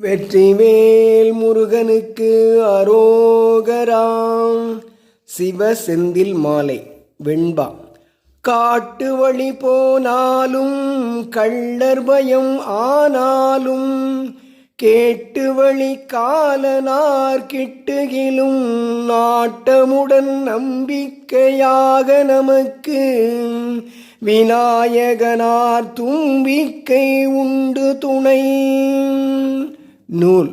வெற்றிவேல் முருகனுக்கு அரோகராம். சிவ செந்தில் மாலை வெண்பா. காட்டு வழி போனாலும் கள்ளர் பயம் ஆனாலும் கேட்டு வழி காலனார் கிட்டுகிலும் நாட்டமுடன் நம்பிக்கையாக நமக்கு விநாயகனார் தும்பிக்கை உண்டு துணை. நூல்.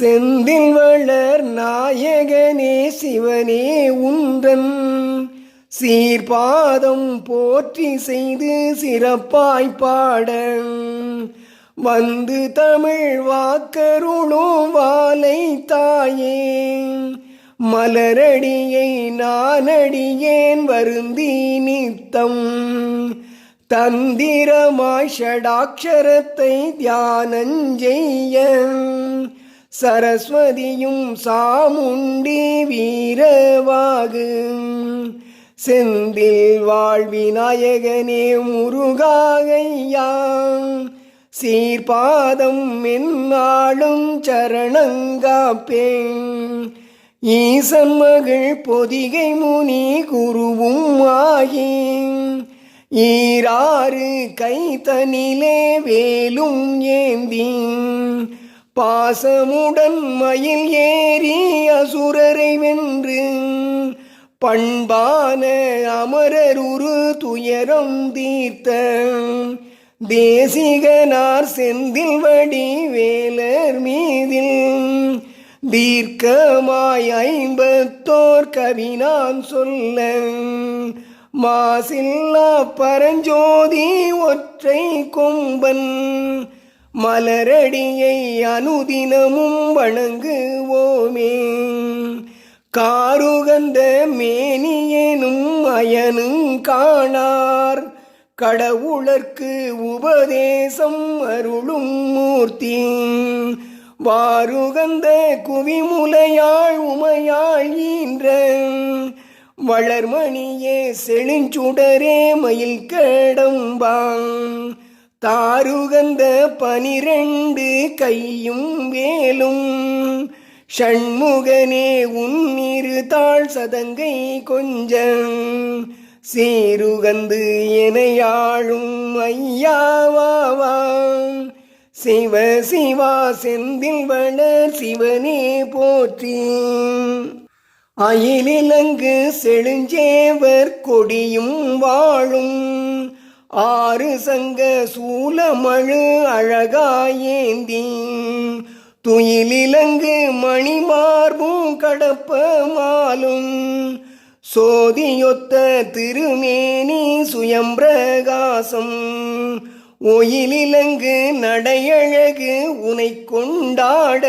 செந்தில் வளர் நாயகனே சிவனே உந்தன். சீர்பாதம் போற்றி செய்து சிறப்பாய் பாட வந்து தமிழ் வாக்கருளும் வாலை தாயே. மலரடியை நானடியேன் வருந்தி நித்தம். தந்திரமாய் ஷடாட்சரத்தை தியானஞ்செய்ய சரஸ்வதியும் சாமுண்டி வீரவாகு. செந்தில் வாழ்விநாயகனே முருகாகையாம் சீர்பாதம் என்னாளும் சரணங்காப்பேன். ஈசன் மகள் பொதிகை முனி குருவும் ஆகின் ஈராறு கைத்தனிலே வேலும் ஏந்தி பாசமுடன் மயில் ஏறி அசுரரை வென்று. பண்பான அமரருரு துயரம் தீர்த்த. தேசிகனார் செந்தில் வடி வேலர் மீதில். தீர்க்கமாய் ஐம்பத்தோர் கவி நான் சொல்ல. மாசில்லா பரஞ்சோதி ஒற்றை கொம்பன் மலரடியை அனுதினமும் வணங்குவோமே. காருகந்த மேனியேனும் அயனும் காணார் கடவுளர்க்கு உபதேசம் அருளும் மூர்த்தி. வாருகந்த குவிமுலையாள் உமையாள் ஈன்ற வளர்மணியே செழுஞ்சுடரே மயில் கடம்பாங் தாருகந்த பனிரெண்டு கையும் வேலும். ஷண்முகனே உன்னிரு தாழ் சதங்கை கொஞ்சம். சீருகந்து எனையாழும் ஐயாவாவாம் சிவ சிவா செந்தில் வளர் சிவனே போற்றி. அயிலிலங்கு செழுஞ்சேவர் கொடியும் வாழும். ஆறு சங்க சூலமழு அழகாயேந்தி. துயிலிலங்கு மணிமார்பும் கடப்ப மாலும் சோதியொத்த திருமேனி சுயம்பிரகாசம். ஒயிலிலங்கு நடையழகு உனை கொண்டாட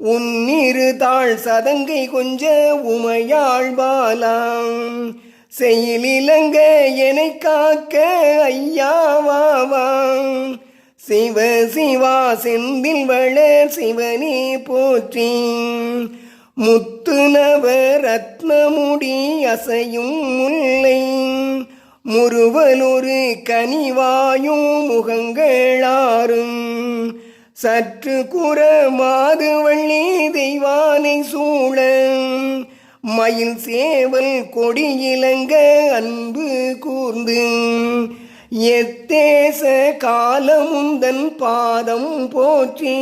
உன்னிரு தாழ் சதங்கை கொஞ்ச உமையாள் பாலாம். செயலிலங்க எனை காக்க ஐயாவாவாம் சிவ சிவா செந்தில் வளர் சிவனே போற்றி. முத்து நவ ரத்னமுடி அசையும் முல்லை. முறுவலொரு கனிவாயும் முகங்களாரும் சற்று குற மாதுவள்ளி தெய்வானை சூழ. மயில் சேவல் கொடியிலங்க அன்பு கூர்ந்து. எத்தேச காலமுந்தன் பாதம் போற்றி.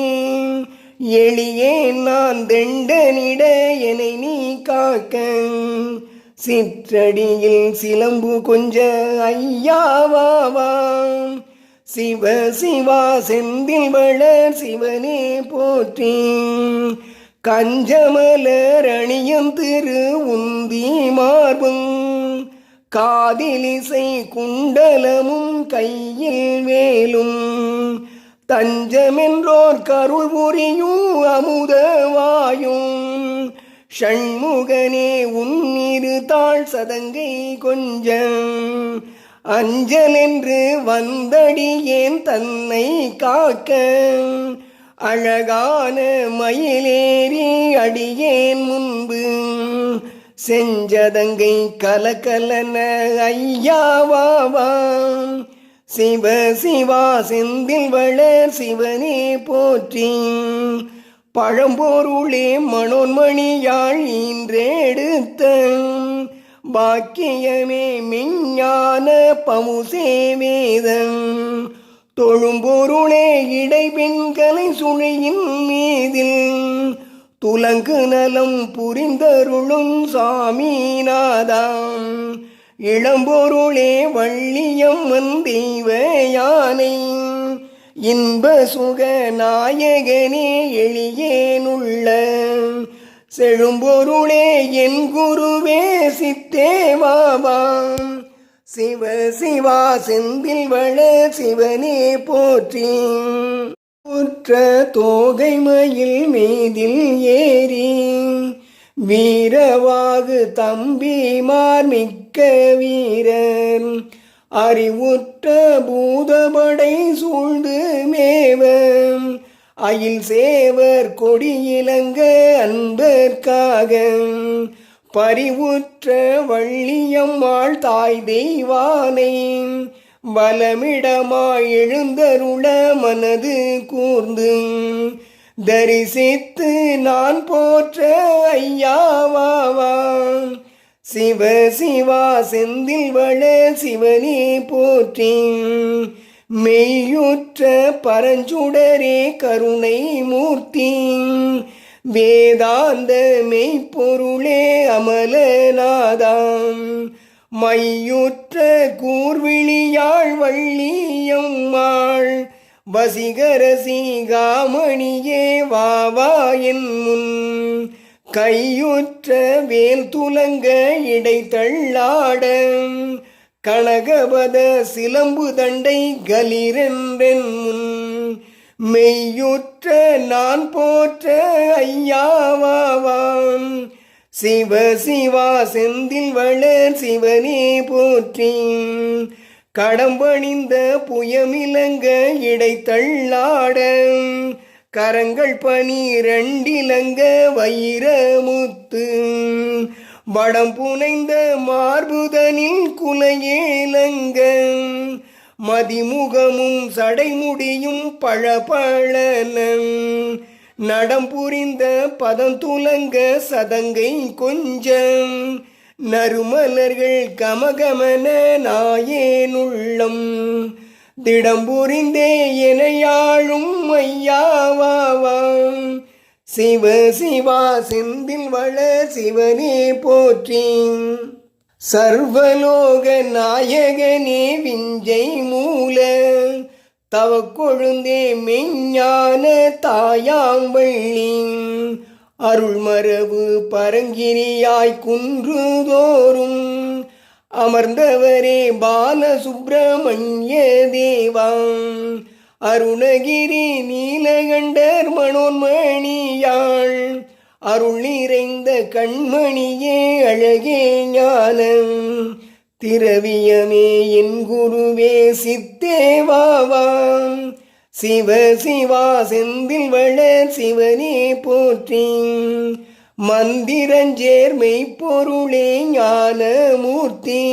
எளியே நான் தெண்டனிட என்னை நீ காக்க. சிற்றடியில் சிலம்பு கொஞ்ச ஐயாவாவான் சிவ சிவா செந்தில் வளர் சிவனே போற்றி. கஞ்சமலர் அணியும் திரு உந்தி மார்பும். காதிலிசை குண்டலமும் கையில் வேலும். தஞ்சமென்றோர் கருள் புரியும் அமுதவாயும் ஷண்முகனே உன்னிரு தாழ் சதங்கை கொஞ்சம். அஞ்சலென்று வந்தடியேன் தன்னை காக்க. அழகான மயிலேறி அடியேன் முன்பு. செஞ்சதங்கை கலகலன ஐயாவாவாம் சிவ சிவா செந்தில் வளர் சிவனே போற்றி. பழம்பொருளே மனோன்மணியாள் ஈன்றெடுத்த. பாக்கியமே மிஞ்ஞான பமுசே வேதம். தொழும்பொருளே இடைபெண்களை சுழியின் மீதில். துலங்கு நலம் புரிந்தருளும் சாமிநாதாம் இளம்பொருளே வள்ளியம்மன் தெய்வ யானை. இன்ப சுக நாயகனே எளியேனுள்ள செழும்பொருளே என் குருவே சித்தேவாவாம் சிவ சிவா செந்தில் வள சிவனே போற்றி. உற்ற தோகை மயில் மீதில் ஏறி. வீரவாகு தம்பிமார் மிக்க வீரர் அறிவுற்ற பூதபடை சூழ்ந்து மேவன். அயில் சேவர் கொடியிலங்க அன்பர்க்காக. பரிவுற்ற வள்ளியம்மாள் தாய் தெய்வானை. பலமிடமாய் எழுந்தருள மனது கூர்ந்து. தரிசித்து நான் போற்ற ஐயாவாவா சிவ சிவா செந்தில் வள சிவனே போற்றி. மெய்யுற்ற பரஞ்சுடரே கருணை மூர்த்தி. வேதாந்த மெய்ப்பொருளே அமலநாதாம் மையுற்ற கூர்விழியாள் வள்ளியம்மாள். வசிகர சீகாமணியே வாவா என் முன் கையுற்ற வேல் துலங்க இடை தள்ளாட கனகபத சிலம்பு தண்டை கலிரென்றென் முன் மெய்யுற்ற நான் போற்ற ஐயாவாவான் சிவ சிவா செந்தில் வளர் சிவனே போற்றி கடம்பணிந்த புயமிலங்க இடைத்தள்ளாட கரங்கள் பனிரெண்டிலங்க வைரமுத்து. வடம் புனைந்த மார்புதனின் குலையேலங்க மதிமுகமும் சடைமுடியும் பழபழனம் நடம் புரிந்த பதந்துலங்க சதங்கை கொஞ்சம். நறுமலர்கள் கமகமன நாயேனுள்ளம் திடம் புரிந்தே எனையாழும் ஐயாவாவாம் சிவ சிவா செந்தில் வள சிவனே போற்றி. சர்வலோக நாயகனே விஞ்சை மூல தவ கொழுந்தே மெஞ்ஞான தாயாம்பள்ளி அருள்மரபு பரங்கிரியாய் குன்றுதோறும் அமர்ந்தவரே பாலசுப்பிரமணிய தேவா. அருணகிரி நீலகண்டர் மனோன்மணியாள் அருள் நிறைந்த கண்மணியே அழகே ஞானம். திரவியமே என் குருவே சித்தேவாவாம் சிவ சிவா செந்தில் வளர் சிவனே போற்றி. மந்திரஞ்சேர்மை பொருளே ஞானமூர்த்தி.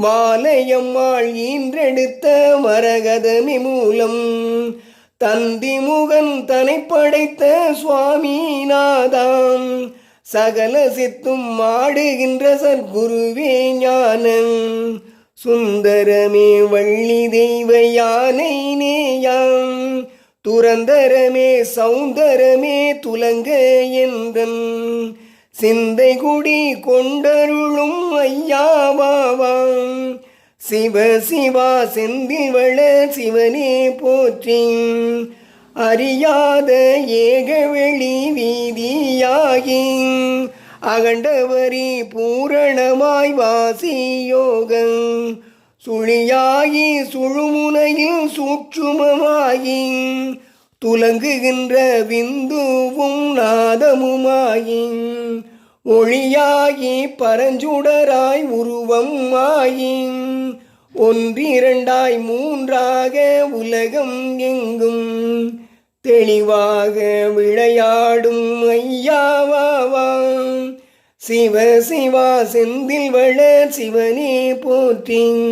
மாலையம்மாள் ஈன்றெடுத்த மரகதமி மூலம் தந்தி முகன் தனை படைத்த சுவாமிநாதாம் சகல சித்தும் ஆடுகின்ற சர்க்குருவே ஞானம். சுந்தரமே வள்ளி தெய்வ யானை நேயாம். துரந்தரமே சௌந்தரமே துலங்க என்றன். சிந்தை குடி கொண்டருளும் ஐயாவாவாம் சிவ சிவா செந்திவள சிவனே போற்றி. அறியாத ஏகவெளி வீதியாகி. அகண்டவரி பூரணமாய் வாசி யோகம். சுழியாகி சுழுமுனையில் சூட்சுமமாயின் துலங்குகின்ற விந்துவும் நாதமுமாயின் ஒளியாகி பரஞ்சுடராய் உருவம் ஆயின் ஒன்றிரண்டாய் மூன்றாக உலகம் எங்கும் தெளிவாக விளையாடும் ஐயாவாவாம் சிவ சிவா செந்தில் வளர் சிவனே போற்றின்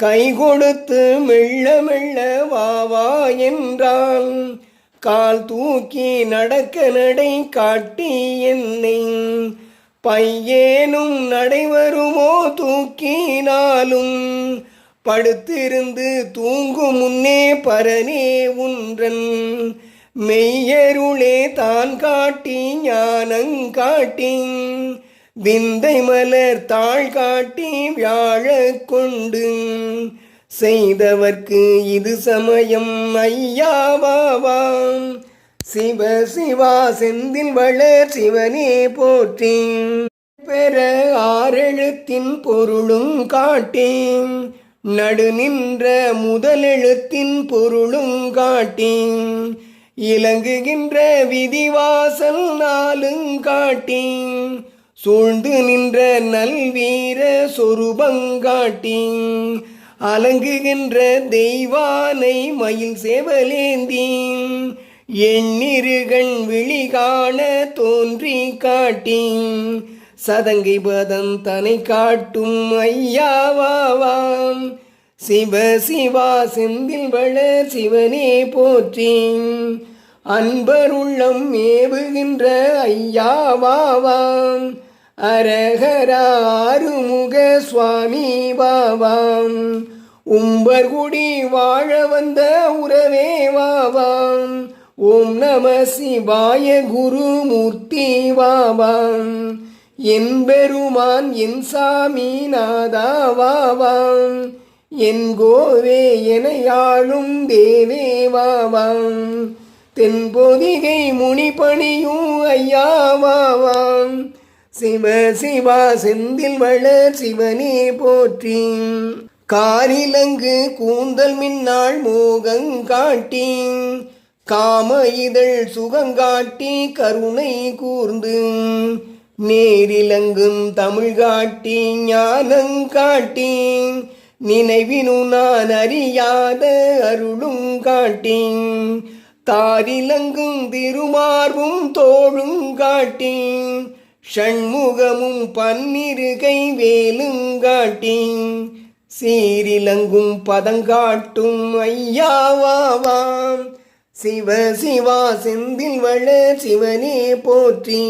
கை கொடுத்து மெல்ல மெல்ல வாவா என்றான் கால் தூக்கி நடக்க நடை காட்டி என்னை பையேனும் நடைவருமோ தூக்கினாலும். படுத்திருந்து தூங்கும் முன்னே பரனே உன்றன். மெய்யருளே தான் காட்டி ஞானங்காட்டி விந்தை மலர் தாழ் காட்டி வியாழ கொண்டு செய்தவர்க்கு இது சமயம். ஐயாவாவாம் சிவ சிவா செந்தில் வளர் சிவனே போற்றி. பெற ஆறெழுத்தின் பொருளும் காட்டேன் நடு நின்ற முதலெழுத்தின் பொருளும் காட்டேன் இலங்குகின்ற விதிவாசல் நாளும் காட்டேன் சூழ்ந்து நின்ற நல்வீர சொருபங்காட்டி அலங்குகின்ற தெய்வானை மயில் சேவலேந்தி எண்ணிருகண் விழி காண தோன்றி காட்டி சதங்கை பதம் தனை காட்டும் ஐயாவாவாம் சிவ சிவா செந்தில் வளர் சிவனே போற்றி அன்பருள்ளம் ஏவுகின்ற ஐயாவாவாம் அரகரா ஆறுமுக சுவாமி உம்பர் உம்பர்குடி வாழ வந்த உறவே வாவாம். ஓம் நம சிவாய குருமூர்த்தி வாவாம். என் பெருமான் என் சாமி நாதாவாவாம் என் கோவே எனையாளும் தேவே வாவாம். தென்பொதிகை முனிபணியும் ஐயாவாவாம் சிவ சிவா செந்தில் வளர் சிவனே போற்றி. காரிலங்கு கூந்தல் மின்னாள் மோகங் காட்டி. காம இதழ் சுகங்காட்டி கருணை கூர்ந்து. நேரிலங்கும் தமிழ் காட்டி ஞானங்காட்டி நினைவினு நான் அறியாத அருளும் காட்டி. தாரிலங்கும் திருமார்பும் தோழும் காட்டி. ஷண்முகமும் பன்னிரு கை வேலுங்காட்டி சீரிலங்கும் பதங்காட்டும் ஐயாவாவாம் சிவ சிவா செந்தில் வள சிவனே போற்றி.